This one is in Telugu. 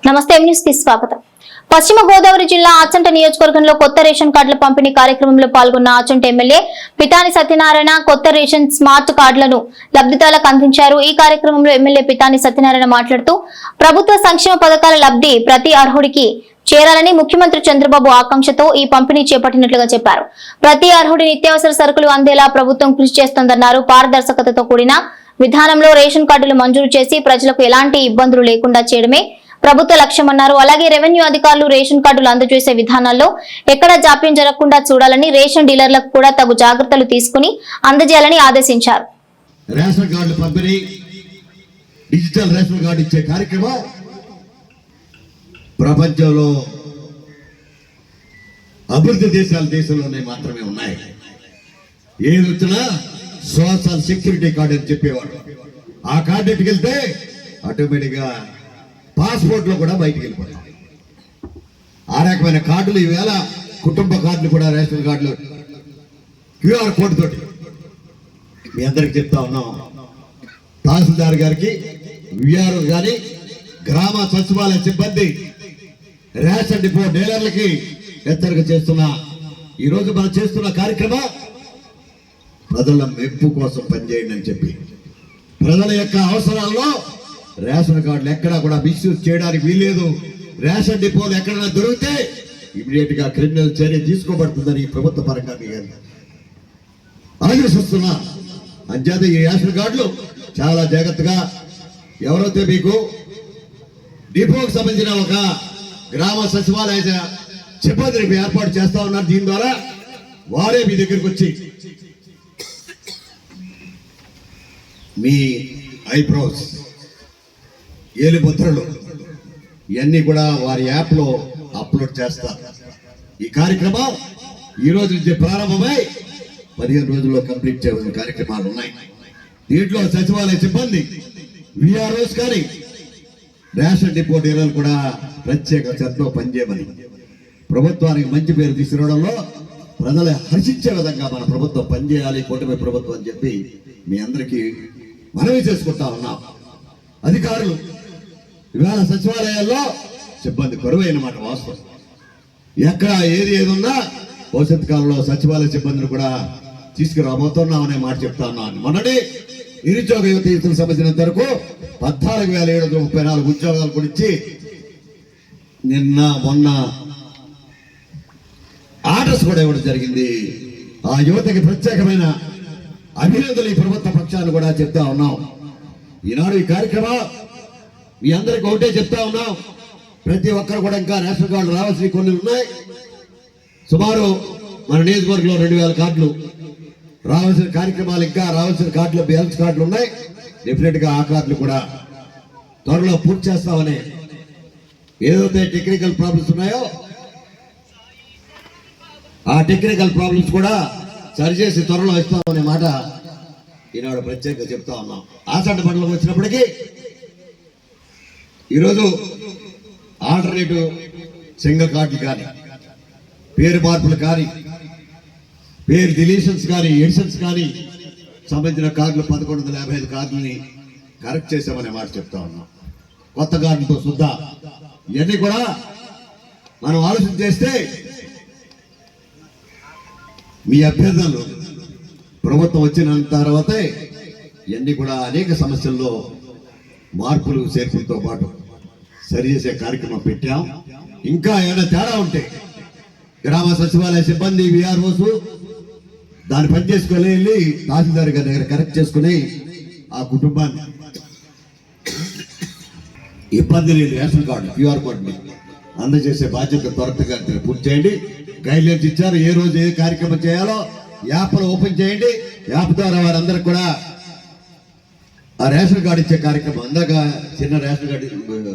నమస్తే న్యూస్కి స్వాగతం. పశ్చిమ గోదావరి జిల్లా ఆచంట నియోజకవర్గంలో కొత్త రేషన్ కార్డుల పంపిణీ కార్యక్రమంలో పాల్గొన్న ఆచంట ఎమ్మెల్యే పితాని సత్యనారాయణ కొత్త రేషన్ స్మార్ట్ కార్డులను లబ్ధిదారులకు అందించారు. ఈ కార్యక్రమంలో ఎమ్మెల్యే పితాని సత్యనారాయణ మాట్లాడుతూ ప్రభుత్వ సంక్షేమ పథకాల లబ్ధి ప్రతి అర్హుడికి చేరాలని ముఖ్యమంత్రి చంద్రబాబు ఆకాంక్షతో ఈ పంపిణీ చేపట్టినట్లుగా చెప్పారు. ప్రతి అర్హుడి నిత్యావసర సరుకులు అందేలా ప్రభుత్వం కృషి చేస్తోందన్నారు. పారదర్శకతతో కూడిన విధానంలో రేషన్ కార్డులు మంజూరు చేసి ప్రజలకు ఎలాంటి ఇబ్బందులు లేకుండా చేయడమే ప్రభుత్వ లక్ష్యమన్నారు అలాగే రెవెన్యూ అధికారులు రేషన్ కార్డులు అందజేసే విధానాల్లో ఎక్కడా జాప్యం జరగకుండా చూడాలని రేషన్ డీలర్లకు కూడా తగు జాగ్రత్తలు తీసుకుని అందజేయాలని ఆదేశించారు. రేషన్ కార్డులు పంపిణీ డిజిటల్ రేషన్ కార్డు ఇచ్చే కార్యక్రమం ప్రపంచంలో అభివృద్ధి దేశాల దేశంలోనే మాత్రమే ఉన్నాయి. ఏది వచ్చినా సోషల్ సెక్యూరిటీ కార్డు అని చెప్పేవాడు ఆ కార్డు ఎట్టుకెళ్తే ఆటోమేటిక్గా పాస్పోర్ట్లో కూడా బయటికి వెళ్ళిపోతాం. ఆ రకమైన కార్డులు ఈవేళ కుటుంబ కార్డులు కూడా రేషన్ కార్డులు క్యూఆర్ కోడ్ తోటి మీ అందరికి చెప్తా ఉన్నాం. తహసీల్దార్ గారికి విఆర్ కానీ గ్రామ సచివాలయ సిబ్బంది రేషన్ డిపో డీలర్లకి హెచ్చరిక చేస్తున్న. ఈరోజు మనం చేస్తున్న కార్యక్రమం ప్రజల మెప్పు కోసం పనిచేయండి అని చెప్పి. ప్రజల యొక్క అవసరాల్లో రేషన్ కార్డులు ఎక్కడా కూడా మిస్యూజ్ చేయడానికి వీల్లేదు. రేషన్ డిపోలు ఎక్కడైనా దొరికితే ఇమీడియట్గా క్రిమినల్ చర్య తీసుకోబడుతుందని ప్రభుత్వ పరంగా మీకు ఆదేశిస్తున్నా అంచేత ఈ రేషన్ కార్డులు చాలా జాగ్రత్తగా ఎవరైతే మీకు డిపోకి సంబంధించిన ఒక గ్రామ సచివాలయ సిబ్బందిని ఏర్పాటు చేస్తా ఉన్నారు దీని ద్వారా వారే మీ దగ్గరికి వచ్చి మీ ఐబ్రోస్ ఏలుముద్రలు ఇవన్నీ కూడా వారి యాప్లో అప్లోడ్ చేస్తారు. ఈ కార్యక్రమం ఈ రోజు నుంచి ప్రారంభమై పదిహేను రోజుల్లో కంప్లీట్ చేయవలసిన కార్యక్రమాలు ఉన్నాయి. దీంట్లో సచివాలయ సిబ్బంది విఆర్ఓస్ కానీ రేషన్ డిపో డీలర్లు కూడా ప్రత్యేక శ్రద్ధలో పనిచేయమని ప్రభుత్వానికి మంచి పేరు తీసుకురావడంలో ప్రజలు హర్షించే విధంగా మన ప్రభుత్వం పనిచేయాలి కూటమి ప్రభుత్వం అని చెప్పి మీ అందరికీ మనవి చేసుకుంటా ఉన్నాం. అధికారులు ఇవాళ సచివాలయాల్లో సిబ్బంది కరువు అయినమాట వాస్తవం. ఎక్కడ ఏది ఏది ఉన్నా భవిష్యత్ కాలంలో సచివాలయ సిబ్బందిని కూడా తీసుకురాబోతున్నామనే మాట చెప్తా ఉన్నాను మొన్నటి నిరుద్యోగ యువత యువతకు సంబంధించినంత వరకు పద్నాలుగు వేల ఏడు వందల ముప్పై నాలుగు ఉద్యోగాలు గురించి నిన్న మొన్న ఆర్డర్స్ కూడా ఇవ్వడం జరిగింది. ఆ యువతకి ప్రత్యేకమైన అభినందనలు ఈ ప్రభుత్వ పక్షాన్ని కూడా చెప్తా ఉన్నాం. ఈనాడు ఈ కార్యక్రమం మీ అందరికి ఒకటే చెప్తా ఉన్నాం. ప్రతి ఒక్కరు కూడా ఇంకా రేషన్ కార్డు రావాల్సిన కొన్ని ఉన్నాయి. సుమారు మన నియోజకవర్గంలో రెండు వేల కార్డులు. రావాల్సిన కార్యక్రమాలు ఇంకా రావాల్సిన కార్డులు బ్యాలెన్స్ కార్డులు ఉన్నాయి. డెఫినెట్గా ఆ కార్డులు కూడా త్వరలో పూర్తి చేస్తామని ఏదైతే టెక్నికల్ ప్రాబ్లమ్స్ ఉన్నాయో ఆ టెక్నికల్ ప్రాబ్లమ్స్ కూడా సరిచేసి త్వరలో ఇస్తామనే మాట ఈనాడు ప్రత్యేకంగా చెప్తా ఉన్నాం. ఆసండ మండలం వచ్చినప్పటికీ ఈరోజు ఆల్టర్నేటివ్ సింగిల్ కార్డులు కానీ పేరు మార్పులు కానీ పేరు డిలీషన్స్ కానీ ఎడిషన్స్ కానీ సంబంధించిన కార్డులు పదకొండు వందల యాభై ఐదు కార్డులని కరెక్ట్ చేసామనే మాట చెప్తా ఉన్నాం. కొత్త కార్డులతో శుద్ధ ఇవన్నీ కూడా మనం ఆలోచన చేస్తే మీ అభ్యర్థనలు ప్రభుత్వం వచ్చిన తర్వాతే ఇవన్నీ కూడా అనేక సమస్యల్లో మార్పులు చేర్పులతో పాటు సరిచేసే కార్యక్రమం పెట్టాం. ఇంకా ఏమైనా తేడా ఉంటే గ్రామ సచివాలయ సిబ్బంది విఆర్ఓస్ దాన్ని పని చేసుకొని వెళ్ళి తహసీల్దార్ గారి దగ్గర కరెక్ట్ చేసుకుని ఆ కుటుంబాన్ని ఇబ్బంది లేని రేషన్ కార్డు క్యూఆర్ కోడ్ని అందజేసే బాధ్యత త్వరగా పూర్తి చేయండి. గైడ్లైన్స్ ఇచ్చారు. ఏ రోజు ఏ కార్యక్రమం చేయాలో యాప్లో ఓపెన్ చేయండి. యాప్ ద్వారా వారందరికి కూడా ఆ రేషన్ కార్డు ఇచ్చే కార్యక్రమం అందాక చిన్న రేషన్ కార్డు